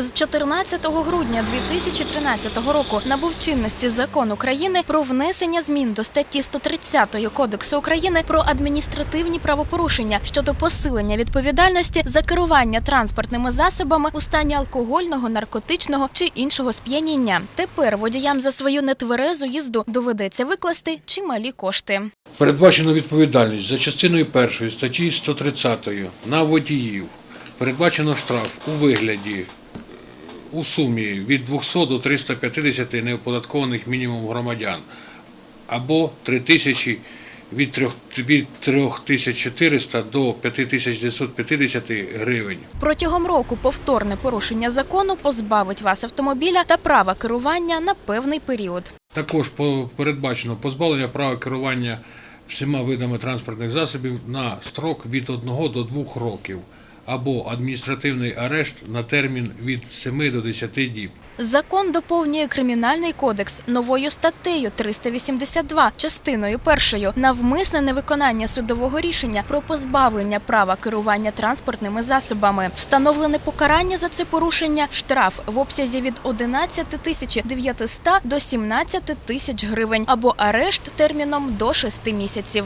З 14 грудня 2013 року набув чинності закон України про внесення змін до статті 130 Кодексу України про адміністративні правопорушення щодо посилення відповідальності за керування транспортними засобами у стані алкогольного, наркотичного чи іншого сп'яніння. Тепер водіям за свою нетверезу їзду доведеться викласти чималі кошти. Передбачено відповідальність за частиною першої статті 130 на водіїв. Передбачено штраф у вигляді у сумі від 200 до 350 неоподаткованих мінімум громадян або 3 тисячі від 3 від 3400 до 5950 гривень. Протягом року повторне порушення закону позбавить вас автомобіля та права керування на певний період. Також передбачено позбавлення права керування всіма видами транспортних засобів на строк від 1 до 2 років або адміністративний арешт на термін від 7 до 10 діб. Закон доповнює кримінальний кодекс новою статтею 382, частиною першою навмисне невиконання судового рішення про позбавлення права керування транспортними засобами. Встановлене покарання за це порушення штраф в обсязі від 11 тисяч 900 до 17 тисяч гривень або арешт терміном до 6 місяців.